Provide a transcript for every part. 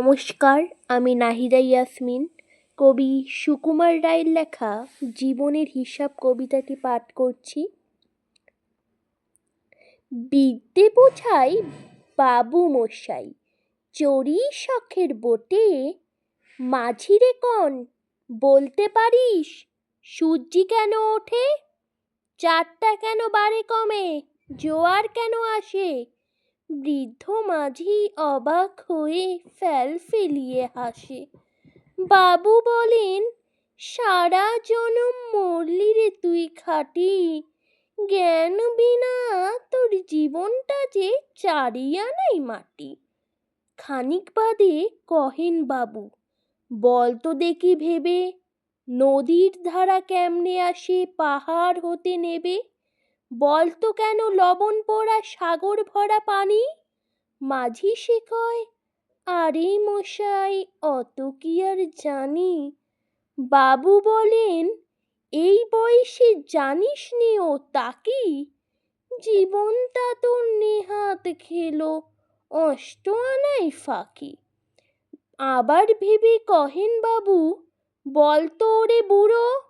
নমস্কার, আমি নাহিদা ইয়াসমিন। কবি সুকুমার রায়ের লেখা জীবনের হিসাব কবিতাটি পাঠ করছি। বিদ্যে বোঝাই বাবু মশাই, চড়ি শখের বোটে, মাঝিরে কন, বলতে পারিস সূর্যি কেন ওঠে? চারটা কেন বারে কমে, জোয়ার কেন আসে? বৃদ্ধ মাঝি অবাক হয়ে ফেল ফেলিয়ে হাসে। বাবু বলেন, সারা জনম মরলি রে তুই খাটি। জ্ঞান বিনা তোর জীবনটা যে চারিয়ানাই মাটি। খানিক বাদে কহেন বাবু, বল তো দেখি ভেবে, নদীর ধারা কেমনে আসে, পাহাড় হতে নেবে? বলতো কেন লবণ পোড়া সাগর ভরা পানি? মাঝি সে কয়, আরে মশাই, অত কি আর জানি? বাবু বলেন, এই বয়সে জানিস নি ও তাকি জীবনটা তোর নেহাত খেলো, অষ্ট আনাই ফাঁকি। আবার ভেবে কহেন বাবু বলতো ওরে বুড়ো।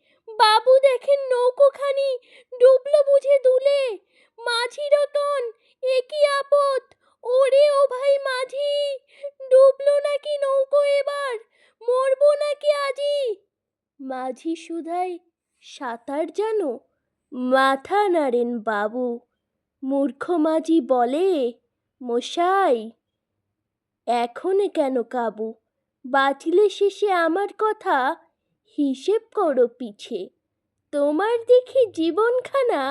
বাবু দেখেন নৌকোখানি, ডুবলো বুঝে দুলে। মাঝি রতন, এ কি আপদ? ওরে ও ভাই মাঝি, ডুবলো নাকি নৌকো এবার? মরবো নাকি আজি? মাঝি সুধাই সাঁতার জানো? মাথা নাড়েন বাবু। মূর্খ মাঝি বলে, মশাই, এখন কেন কাবু? বাঁচলে শেষে আমার কথা। হিসেব করো পিছে। তোমার দেখি জীবনখানা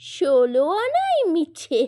ষোলো আনাই মিছে।